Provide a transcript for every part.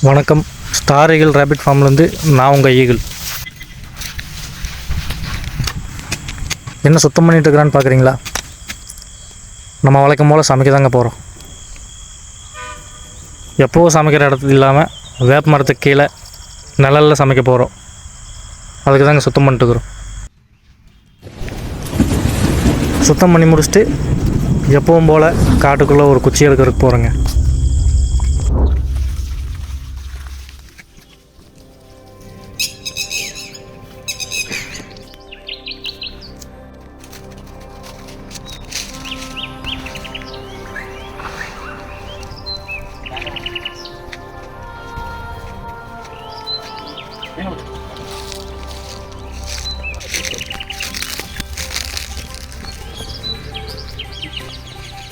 வணக்கம். Star eagle rapid ஃபார்ம்லேருந்து நான் உங்கள் ஈகிள் என்ன சுத்தம் பண்ணிட்டு இருக்கிறான்னு பார்க்குறீங்களா நம்ம வழக்கம் போல் சமைக்க தாங்க போகிறோம் எப்போவும் சமைக்கிற இடத்துல இல்லாமல் வேப்ப மரத்துக்கு கீழே நிழலில் சமைக்க போகிறோம் அதுக்கு தாங்க சுத்தம் பண்ணிட்டுருக்குறோம் சுத்தம் பண்ணி முடிச்சுட்டு எப்பவும் போல் காட்டுக்குள்ளே ஒரு குச்சி எடுக்கிறதுக்கு போகிறோங்க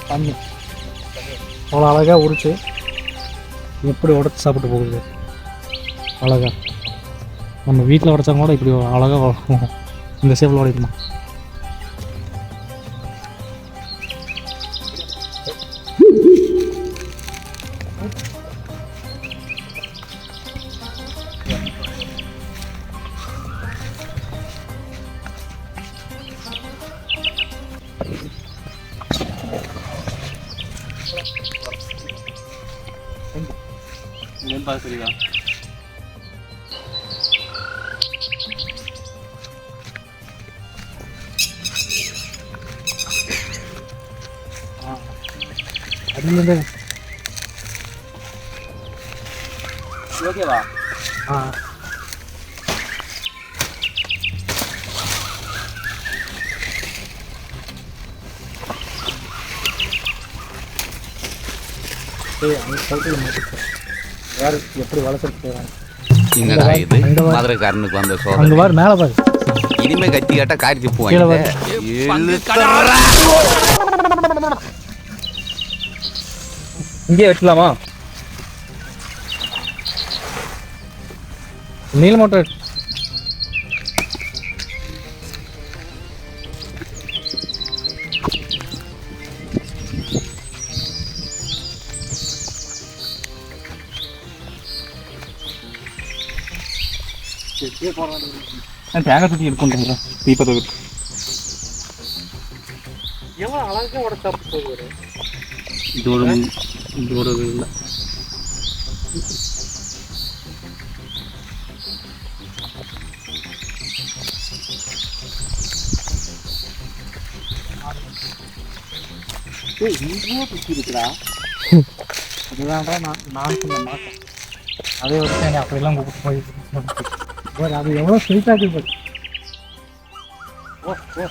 தண்ணி. அவ்வளோ அழகாக உரிச்சு எப்படி உடச்சி சாப்பிட்டு போகுது. அழகா. நம்ம வீட்டில் உடைச்சாங்க கூட இப்படி அழகாக வளர்க்கும் இந்த ஷேப்பில் あありがとう塩は？あ。あ对呀，你手没。யார் எப்படி வளர்த்துட்டு போகிறாங்க என்னடா இது. மதுரைக்காரனுக்கு வந்த சோதனை. பாரு மேலே பாரு. இனிமே கத்தி கேட்டா காரி துப்பு கீழே வாங்கிட்டு இங்கே வெட்டலாமா? நீல நான் தேங்காய் சுற்றி எடுக்கணுங்களா தீபத்தை விட்டு எவ்வளோ அழகாக உடச்சு சாப்பிட்டு போகுது இதோட இதோட இல்லை. அதுதான்டா நான் நான் சொன்ன மாட்டேன் அதே என்னை அப்படிலாம் கூப்பிட்டு போய் பாரு, அது எவ்வளோ ஸ்வீட்டாக இருக்கு பாரு. ஓ ஓ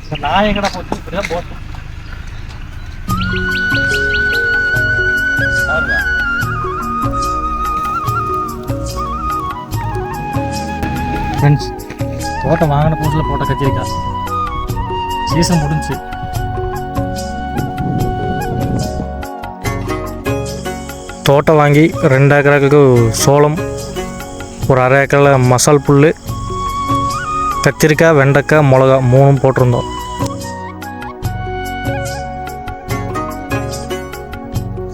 இந்த நாய் எங்கடா போச்சு இப்படிதான் போட்டோம் ஃப்ரெண்ட்ஸ் தோட்டம் வாங்கின புதுசில் போட்ட கத்திரிக்காய் சீசன் முடிஞ்சுச்சு தோட்டம் வாங்கி ரெண்டு ஏக்கராக்கு சோளம் ஒரு அரை ஏக்கரில் மசால் புல் கத்திரிக்காய் வெண்டைக்காய் மிளகா மூணும் போட்டிருந்தோம்.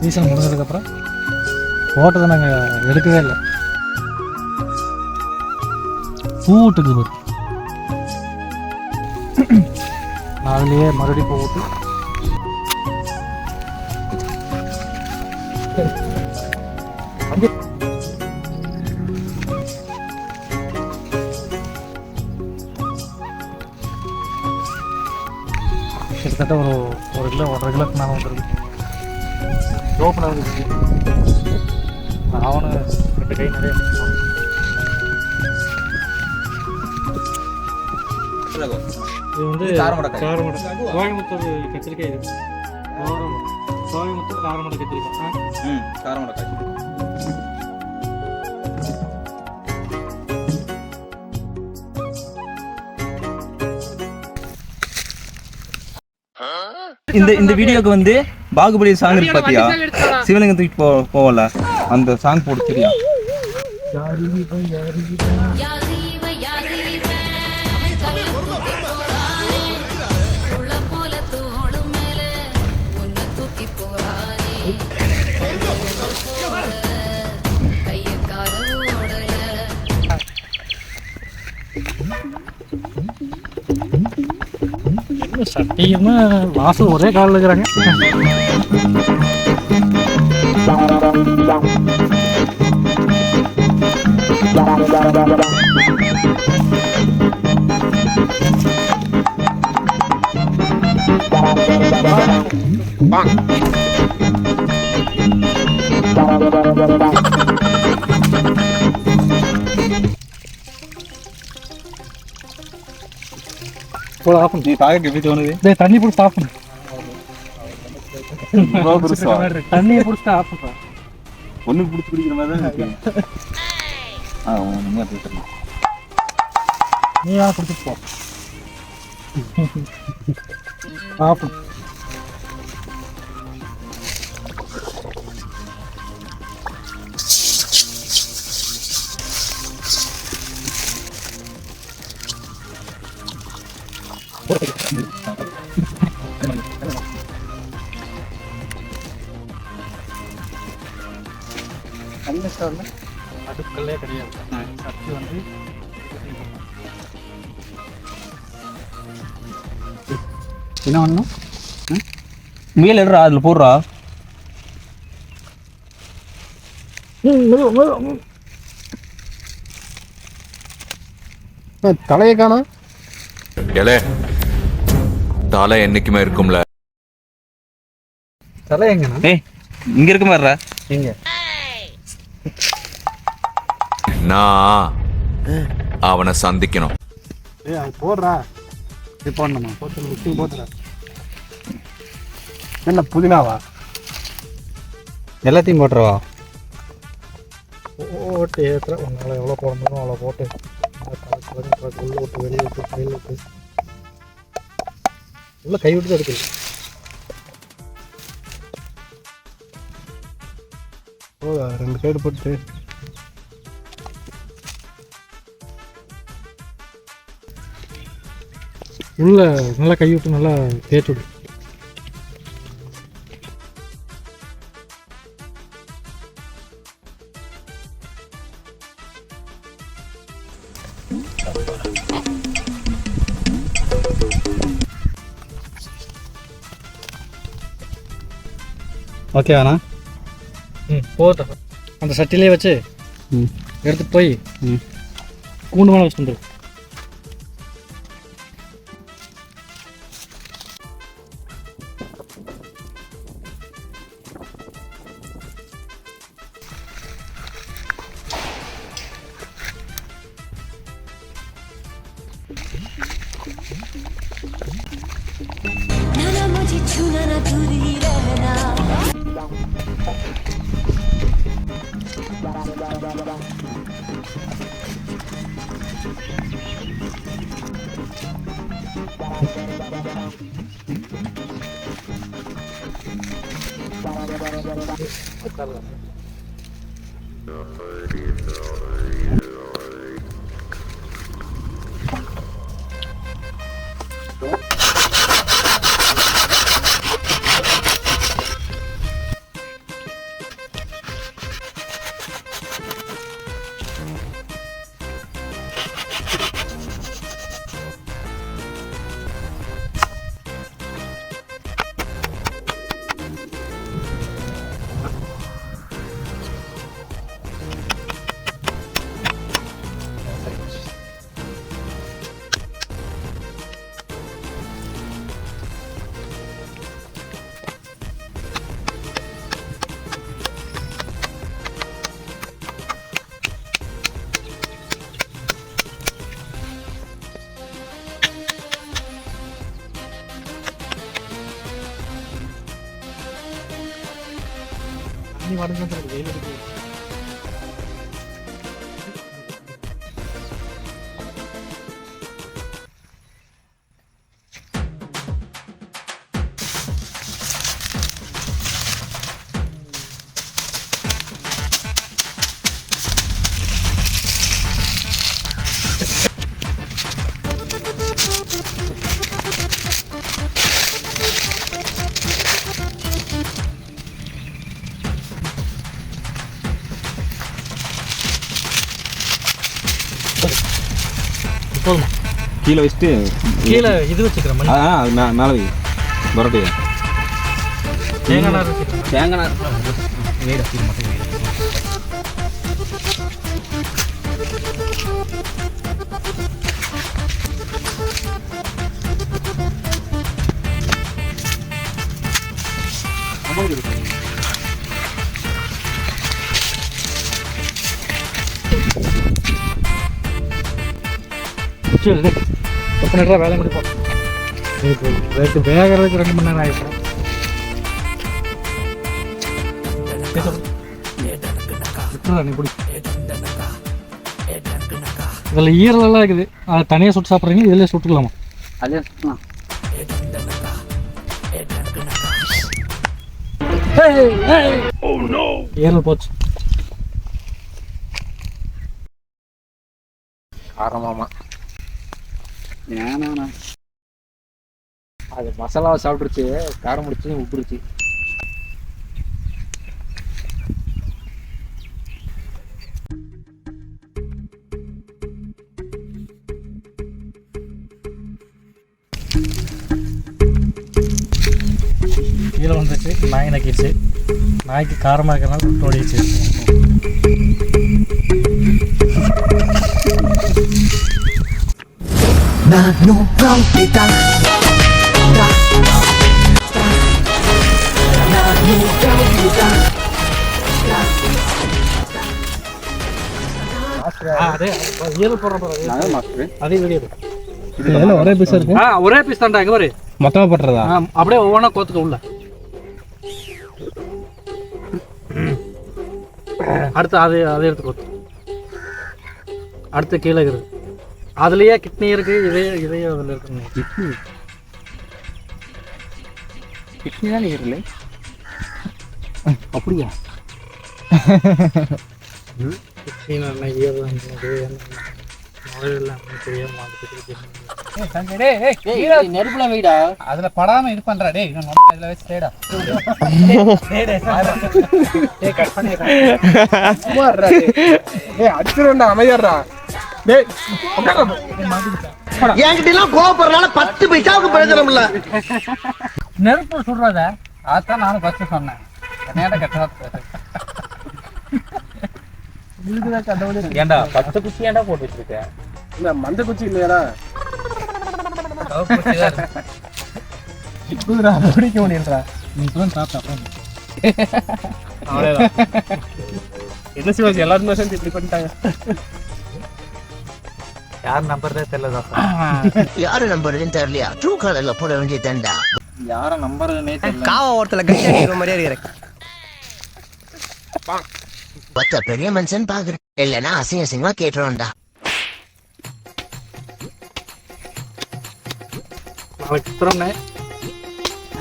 சீசன் முடிஞ்சதுக்கப்புறம் தோட்டத்தை நாங்கள் எடுக்கவே இல்லை. பூ விட்டுக்குது பாரு. அதுலேயே மறுபடியும் பூ விட்டு கிட்டத்தட்ட ஒரு ஒரு கிலோ ஒன்றரை கிலோக்கு மேலே வந்துருக்கு. ரோப்பில் வந்துச்சு அவனு ரெண்டு கை நிறைய இது வந்து. காரமடை கோயம்புத்தூர் கத்திரிக்காய் இது. கோயம்புத்தூர் காரமடை கத்திரிக்காய்? ம் காரமடை காய்ச்சி இந்த இந்த வீடியோக்கு வந்து பாகுபலி சாங் இருக்கு பாத்தியா? சிவலிங்கம் தூக்கிட்டு போ போவல அந்த சாங் போட்டு தெரியும். சட்டியுமா வாசல் ஒரே காலில் இருக்கிறாங்க Bang. ஆஃப் பண்ணு நீ தாகக்கு எப்படி தோணுது டேய் தண்ணி பிடிச்சி ஆஃப் பண்ணு இவ்வளோ பெருசா தண்ணியை பிடிச்சி ஆஃப் பண்ணுறேன் ஒண்ணுக்கு பிடிச்சி குடிக்கிற மாதிரி தான் இருக்கு ஆ உண்மையாக பேசுறேன் நீ ஆஃப் பிடிச்சிட்டு போ ஆஃப் என்ன பண்ணணும்? முயல் எடுறா அதில் போடுறா. தலையை காணோம் எலே தலை என்னைக்குமே இருக்கும்ல. தலை எங்கண்ணா? ஏய் இங்க இருக்க மாதிரிடா எங்க? நான் அவனை சந்திக்கணும். ஏய் அது போடுறா. இது போடணுமா? போட்டு போட்டுறா. என்ன புதினாவா? எல்லாத்தையும் போட்டுருவா. போட்டு ஏற்றுற உன்னால் எவ்வளோ போட முடியுமோ அவ்வளோ போட்டு. உள்ள விட்டு வெளியே விட்டு கையில் விட்டு. உள்ள கை விட்டு தான் எடுக்கல போதா ரெண்டு சைடு போட்டு உள்ள நல்லா கை விட்டு நல்லா தேய்ச்சி விடு. ஓகேவாண்ணா ம் போட்டோம் அந்த சட்டிலே வச்சு ம். எடுத்துட்டு போய் ம். கூண்டு மேலே வச்சுட்டு. தண்ணி கீழே வச்சுட்டு கீழே இது வச்சுக்கிறேன் மணி ஆ அது மே மேலே வை. புரட்டி தேங்காய் தேங்காய் வீடு மட்டும் டேய். எப்போ நேரம் வேலை முடிப்போம் ரேட்டு வேகிறதுக்கு ரெண்டு மணி நேரம் ஆகிடும் இதில் ஈரலெல்லாம் இருக்குது. அதை தனியாக சுட்டு சாப்பிட்றீங்க இதில் சுட்டுக்கலாமா? அதே ஈரல் போச்சு. காரமாமா ஏனாண்ணா அது மசாலாவை சாப்பிட்ருச்சு காரம் முடிச்சு உப்புருச்சு கீழே வந்துச்சு நாய் நக்கிடுச்சு. நாய்க்கு காரமாக இருக்கிறனால விட்டு ஓடிடுச்சு அதே மாஸ்டர் அதே வீடியோ இதெல்லாம் ஒரே பீஸா இருக்கு ஆ ஒரே பீஸ் தான்டா இங்கே பாரு மொத்தமா போட்டுறதா ஆ, அப்படியே ஒவ்வொன்றா கோத்துக்க உள்ள அடுத்து அது அதை எடுத்து கோத்து அடுத்து கீழே இருக்குது அதுலயே கிட்னி இருக்கு இதே இதே அதில் இருக்குங்க கிட்னி? கிட்னி தான் இல்லை அப்படியா? கிட்னி நுழையெல்லாம் தெரியாம நெருப்புல வைடா. அதுல படாம இது பண்றா டேய் அதுல வச்சு தேடா. ஏய் அடிச்சிருண்டா அமைதியாடுறா டேய். என்கிட்ட எல்லாம் கோவப்படுறதுனால பத்து பைசாவுக்கு பிரயோஜனம் இல்ல. நெருப்பு சுடுறத அதான் நானும் ஃபர்ஸ்ட் சொன்னேன். என்னையாட்ட கெட்ட ஏன்டா பச்சை குச்சி ஏன்டா போட்டு வச்சிருக்க இந்த மஞ்சள் குச்சி இல்லையாடா? இப்போதுடா பிடிக்க முடியலடா நீ தான் சாப்பிட்டா என்ன சிவாஜி எல்லாருமே சேர்ந்து இப்படி பண்ணிட்டாங்க. யார் நம்புறதே தெரியல யாரு நம்புறதுன்னு தெரியலையா? ட்ரூ கலர்ல போட வேண்டியதுண்டா யாரை நம்புறதுனே தெரியல. காவ ஓரத்துல கட்டி அடிக்கிற மாதிரியே இருக்கிறேன் பத்த பெரிய மனுஷன் பாக்குறேன் இல்லைன்னா அசிங்க அசிங்கமா கேட்டுருவோம்டா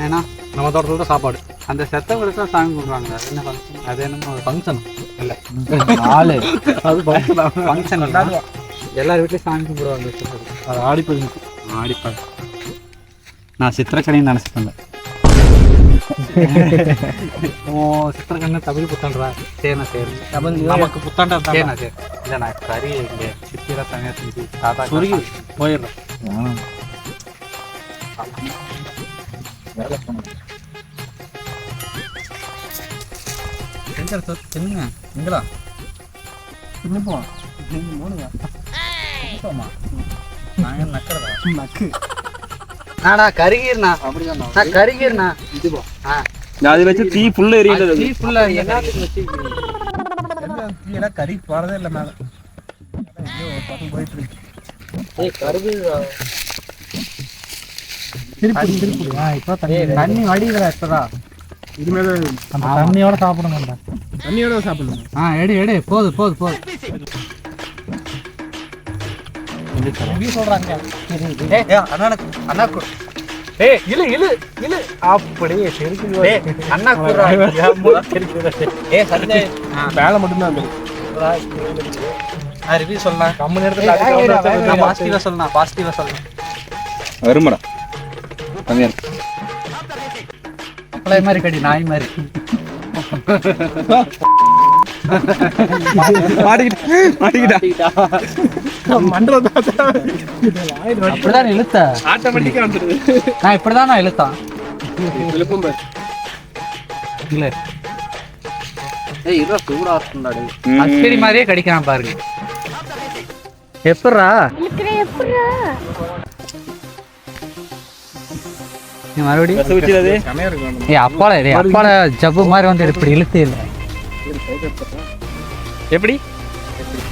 ஏன்னா நம்ம தோட்டத்தில் தான் சாப்பாடு. அந்த செத்தவங்களுக்கு தான் சாமி கும்பிடுறாங்க அது என்ன ஃபங்க்ஷன் அது என்ன ஃபங்க்ஷன் இல்லை. நாலு அது ஃபங்க்ஷன் ஃபங்க்ஷன் இல்லை எல்லார் வீட்லேயும் சாமி கும்பிடுவாங்க. அது ஆடிப்பது ஆடிப்பது நான் சித்திரக்கணின்னு நினச்சிட்டேன் ஓ சித்திரக்கண்ணு தமிழ் புத்தாண்டா? சரிண்ணா சரி. நமக்கு புத்தாண்டா சரிண்ணா சரி. இல்லை நான் கறி இங்கே சித்தியெல்லாம் தனியாக செஞ்சு தாத்தா சுருகி போயிடுறேன் எங்க சார் என்னங்க எங்கடா இன்னும் நாங்க நக்கிறதா? நக்கு. நாடா கருகீர்ண்ணா அப்படிதான் நான். கருகீர்ண்ணா இது போ. ஆ. அது வச்சு தீ புல்ல எரியுது டீ ஃபுல்லா எல்லாத்துக்கும் வச்சு தீயெல்லாம் கறி போறதே இல்லை மேல. போயிட்டு இருக்கு. ஏய் கருகு திருப்பி திருப்பி ஆ இப்போ தண்ணி தண்ணி வடிகிறா இப்போதா இதுமாரி தண்ணியோட சாப்பிடணும்டா. தண்ணியோட சாப்பிடணும். ஆ எடு எடு போது போது போது. எப்படி சொல்றாங்க. அண்ணா ஏய் இழு இழு இழு. அப்படியே தெரிஞ்சு அண்ணா ஏ சண்டே வேலை மட்டும்தான் அந்த நான் ரிவ்யூ சொல்லலாம். கம்மு நேரத்தில் நான் பாசிட்டிவாக சொல்லலாம் பாசிட்டிவாக சொல்லலாம் வருமாடா கம்மியா இருக்கு அப்பளை மாதிரி கடி நாய் மாதிரி. மாட்டிக்கிட்டா. மாட்டிக்கிட்டா. அப்படிதான் இழுத்த. ஆட்டோமேட்டிக்கா வந்துடுது நான் இப்படிதான் நான் இழுத்தான். விழுப்பும் பாரு. இல்ல ஏய் இருடா சூடா இருக்கும்டா அஸ்திரி மாதிரியே கடிக்கிறான் பாருங்க. எப்பட்றா? நீ மறுபடியும்? ஏய் அப்பால அப்பால ஜப்பு மாதிரி வந்து இப்படி இழுத்தே இல்லை எப்படி?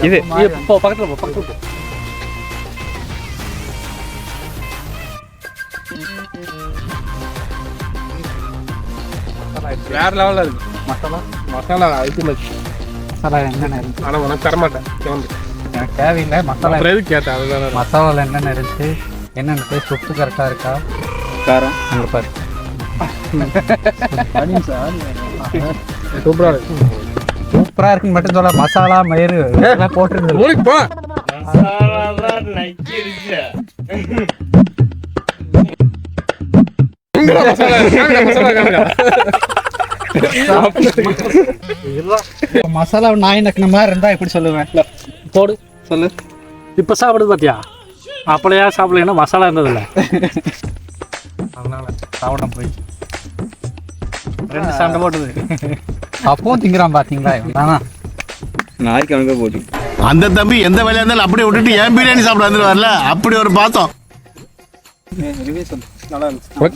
இது இப்போ பக்கத்துல போ பக்கத்துல போ. வேற லெவல்ல இருக்கு. மசாலா மசாலா அல்டிமேட் மசாலா என்னென்ன இருந்துச்சு ஆனா உனக்கு தர மாட்டேன் கிளம்பு. எனக்கு தேவையில்லை. மசாலா எதுக்கு கேட்டேன்? அதுதான் மசாலாவில் என்னென்ன இருந்துச்சு என்னென்ன டேஸ்ட் உப்பு கரெக்டாக இருக்கா? காரம். அங்கே பாரு. சூப்பரா இருக்கு. சூப்பராக இருக்குன்னு மட்டும் சொல்ல மசாலா மயிறு எல்லாம் போட்டுருந்து ஊருக்கு போ. மசாலா இருக்கு? மசாலா. மசாலா நாய் நக்கின மாதிரி இருந்தால் எப்படி சொல்லுவேன்? போடு. சொல்லு. இப்போ சாப்பிடுது பாத்தியா? அப்பளையா சாப்பிடலைன்னா மசாலா இருந்ததில்ல. அதனால சாப்பிட போயிடுச்சு ரெண்டு சண்டை போட்டுது. அப்பவும் திங்கிறான் பார்த்தீங்களா இவன்? தானா நாய்க்கு அவனுக்கு போட்டி. அந்த தம்பி எந்த வேலையா இருந்தாலும் அப்படியே விட்டுட்டு ஏன் பிரியாணி சாப்பிட வந்துருவார்ல? அப்படி ஒரு பாத்தம். நல்லா இருந்துச்சு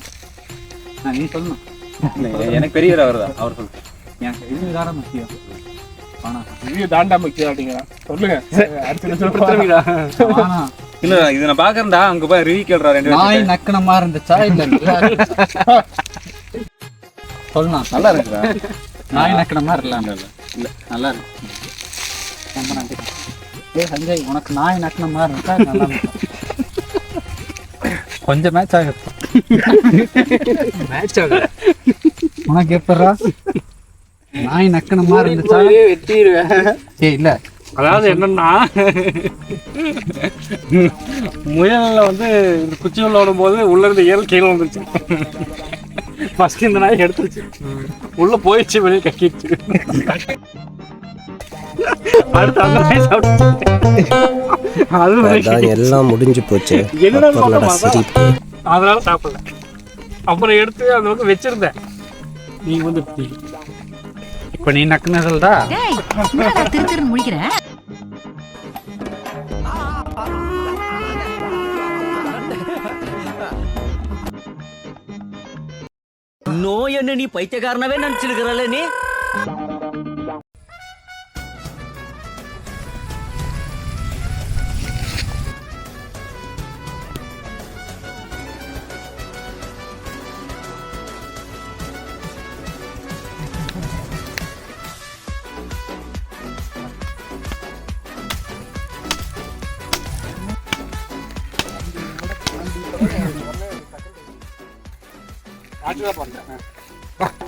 நான் நீ சொல்லணும் எனக்கு பெரியவர் அவர் தான் அவர் சொல்லு எனக்கு தானே முக்கியம் தாண்டா முக்கியம் அப்படிங்கிறான். சொல்லுங்க. இல்ல இது நான் பாக்குறேன்டா அங்க போய் கேள்றா ரெண்டு நாய் மாதிரி இருந்துச்சா இல்ல நல்லா இருந்துச்சா? சொல்லலாம். நல்லா இருக்குடா. நாய் நக்கின மாதிரி இல்ல இல்ல. இல்ல நல்லா இருக்கு. ரொம்ப நன்றி. ஏய் சஞ்சய் உனக்கு நாய் நக்கின மாதிரி இருக்கா நல்லா? கொஞ்சம் மேட்ச் ஆகுது மேட்ச் ஆகுது உனக்கு எப்படா? நாய் நக்கின மாதிரி இருந்துச்சா? வெட்டிடுவேன் ஏய் இல்ல. அதாவது என்னன்னா முயல்ல வந்து இந்த குச்சி உள்ள விடும்போது உள்ள இருந்து இயல் கீழே வந்துருச்சு. ஃபர்ஸ்ட் இந்த நாய் எடுத்துருச்சு. உள்ள போயிடுச்சு வெளியே கக்கிடுச்சு. அடுத்து அந்த நாய் சாப்பிட்டு அது அதான் எல்லாம் முடிஞ்சு போச்சு. சிரிப்பு அதனால சாப்பிடல. அப்புறம் எடுத்து அந்த பக்கம் வச்சிருந்தேன். நீ வந்து. இப்ப நீ நக்குனதல்டா டேய் என்னடா திரு திருன்னு முழிக்கிற நோய் என்ன நீ பைத்தியக்காரனவே நினைச்சிருக்கிறல்ல நீ?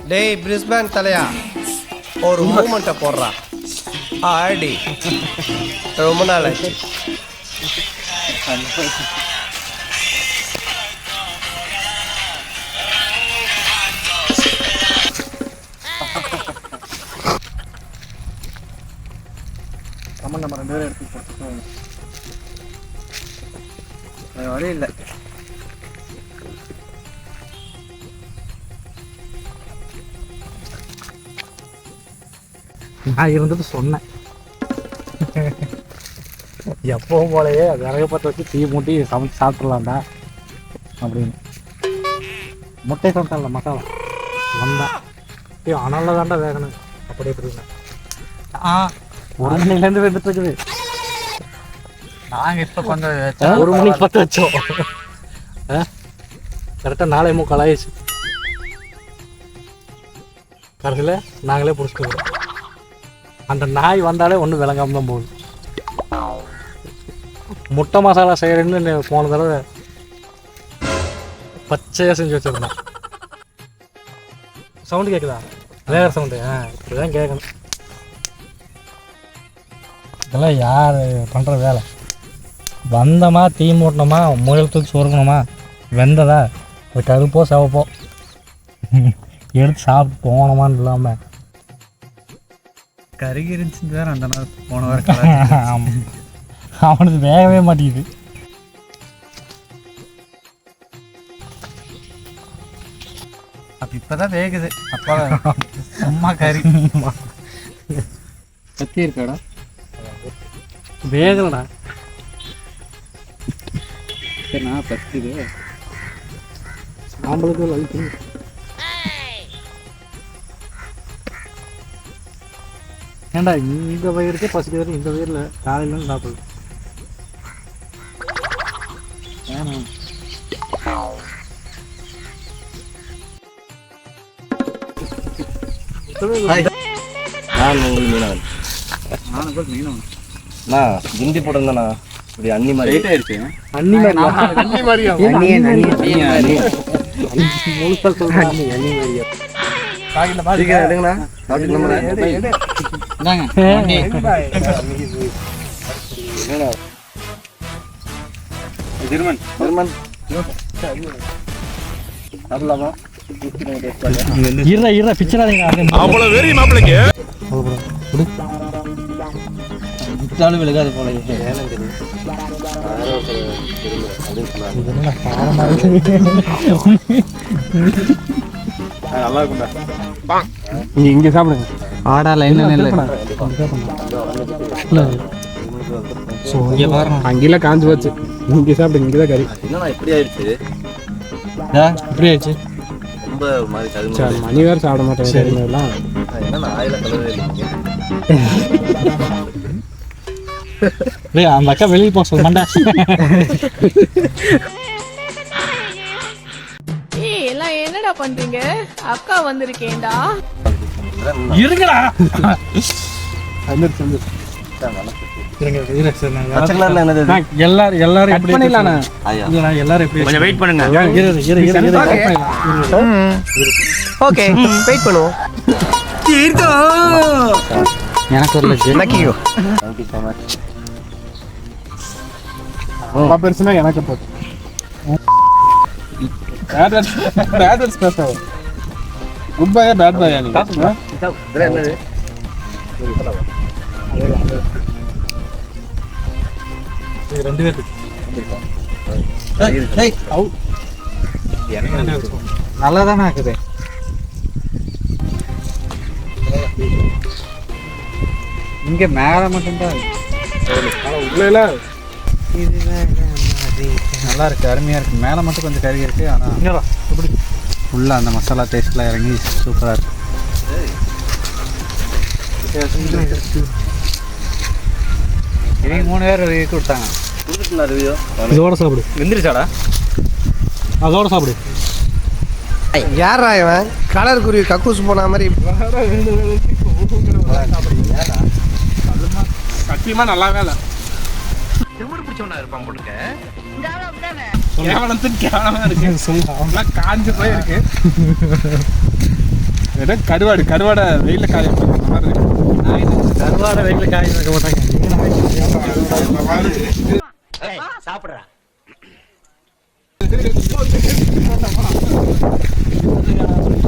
டேய் பிரிஸ்பேன் தலையா? ஒரு மூமெண்ட்டை போடுறா. ஆடி ரொம்ப நாள் ஆச்சு. நான் இருந்தது சொன்னேன். எப்பவும் போலயே விறகு பற்ற வச்சு தீ மூட்டி சமைச்சு சாப்பிட்றலாம்டா அப்படின்னு. முட்டை சொல்லிட்டல மசாலா. வந்தா. ஐயோ அனல்ல தாண்டா வேகணும். அப்படி இப்படின்னு ஆ. ஒரு மணிலேருந்து வெந்துட்டு இருக்குது. நாங்கள் இப்போ கொஞ்சம் ஒரு மணிக்கு பத்து வச்சோம். கரெக்டாக நாளை முக்கால் ஆயிடுச்சு. கடைசியில் நாங்களே பிடிச்சிட்டு அந்த நாய் வந்தாலே ஒன்றும் விளங்காம தான் போகுது. முட்டை மசாலா செய்கிறேன்னு போன தடவை பச்சையாக செஞ்சு வச்சுருந்தேன். சவுண்டு கேட்குதா வேற சவுண்டு ஆ இப்படிதான் கேட்கணும் இதெல்லாம் யார் பண்ணுற வேலை? வந்தோமா தீ மூட்டினோமா முயல் தூக்கி சொருக்கணுமா? வெந்ததா? ஒரு கருப்போ சிவப்போ. எடுத்து சாப்பிட்டு போனோமான்னு இல்லாமல் கருகி இருந்துச்சு வேற அந்த நாள் போன வாரம் அவனுக்கு வேகவே மாட்டேங்குது. அப்ப இப்பதான் வேகுது. அப்பா சும்மா கறி கத்தி இருக்காடா? வேகலடா. சரிண்ணா பத்துது ஆம்பளுக்கு வலிக்குது ஏன்டா இந்த வயிறுக்கே பசிக்கிறது இந்த வயிறுல காலையில சாப்பிடுது வேணாம் நான் உங்கள் மீனவன். அண்ணா கிண்டி போட்டிருந்தேண்ணா. இப்படி அன்னி மாதிரி. லேட் ஆயிடுச்சு அண்ணி மாதிரி. முழுசா சொல்றாங்க சீக்கிரம் எடுங்கண்ணா. சாப்பிட்டு நம்ம ஜெர்மன். ஜெர்மன். சாப்பிடலாமா இருடா இருடா பிச்சராதீங்க அவ்வளவு வெறி மாப்பிளைக்கு. விட்டாலும் விழுகாது போல நல்லா இருக்கும்டா. இங்க சாப்பிடுங்க. ஆடா லைன்ல நெல்ல. ஸோ இங்கே பாருங்க அங்கெல்லாம் காஞ்சு போச்சு. இங்க சாப்பிடுங்க இங்கதான் கறி. என்னண்ணா இப்படி ஆயிடுச்சு? எப்படி ஆயிடுச்சு. ரொம்ப மாதிரி கரும்பு மணி வேற சாப்பிட மாட்டேன் கறி எல்லாம் என்னண்ணா ஆயில கலவே இல்லைங்க அந்த அக்கா வெளியே போக சொல்ல மாட்டேன் என்னடா பண்றீங்க? அக்கா வந்திருக்கேன்டா. இருங்கடா. எல்லாரும் எல்லாரும் எப்படி எல்லாரும் எப்படி கொஞ்சம் வெயிட் பண்ணுங்க. ஓகே வெயிட் பண்ணுவோம். எனக்கு ஒரு லட்சம். ரொம்ப பெருசுனா எனக்கு போதும் பேட் வேர்ட்ஸ் பேட் வேர்ட்ஸ் பேசாத குட் பாயா பேட் பாயா நீ இதெல்லாம் என்னது? இது ரெண்டு பேருக்கு நல்லா தானே இருக்குது? இங்க மேல மட்டும்தான் உள்ள நல்லா இருக்கு அருமையா இருக்கு. மேல மட்டும் கொஞ்சம் கறி இருக்கு ஆனா எப்படி ஃபுல்லா அந்த மசாலா டேஸ்ட்லாம் இறங்கி சூப்பரா இருக்கு. இவங்க மூணு பேர் இருக்கு விட்டாங்க கொடுத்துட்டுண்ணா ரிவ்யூ இதோட சாப்பிடு. வெந்திருச்சாடா? அதோட சாப்பிடு. யாரா இவன் கலர் குருவி கக்கூஸ் போன மாதிரி. சத்தியமா நல்லாவே இல்லை கேவலத்துக்கு கேவலமா இருக்கு. சொல்லலாம் காஞ்சு போய் இருக்கு. ஏதோ கருவாடு கருவாடை வெயில காய மாதிரி கருவாடை வெயில காய வைக்க மாட்டாங்க. சாப்பிட்றா. Thank